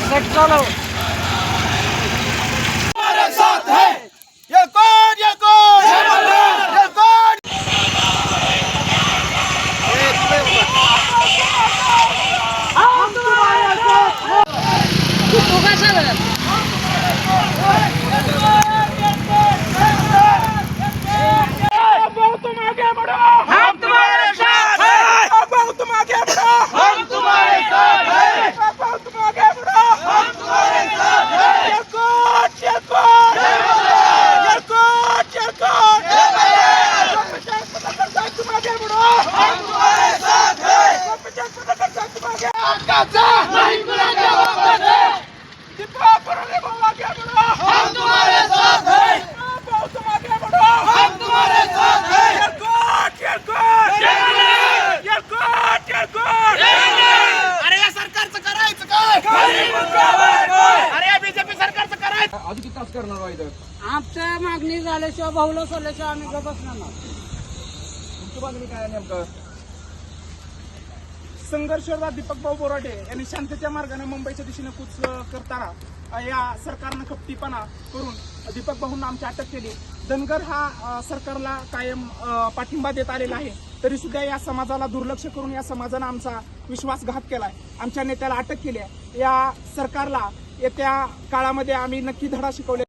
Set চলো जा नहीं मिलेगा वापस है दीपा पुराने को आगे बढ़ो हम तुम्हारे साथ हैं। अब तुम आगे बढ़ो हम तुम्हारे साथ हैं। ये कौन ये कौन ये कौन ये कौन अरे या सरकारचं करायचं काय? अरे या बीजेपी सरकारचं करायचं? अजून किती तास करणार बा इथं? आमच्या मागणी झाल्याशिवाय भाऊला सोडल्याशिवाय आम्ही बसणार तुमची मागणी काय नेमकं? संघर्षदा दीपक भाऊ बोराटे यांनी शांततेच्या मार्गाने मुंबईच्या दिशेने कूच करताना या सरकारनं खपटीपणा करून दीपक भाऊंना आमची अटक केली. धनगर हा सरकारला कायम पाठिंबा देत आलेला आहे. तरी सुद्धा या समाजाला दुर्लक्ष करून या समाजानं आमचा विश्वासघात केलाय. आमच्या नेत्याला अटक केली आहे. या सरकारला येत्या काळामध्ये आम्ही नक्की धडा शिकवले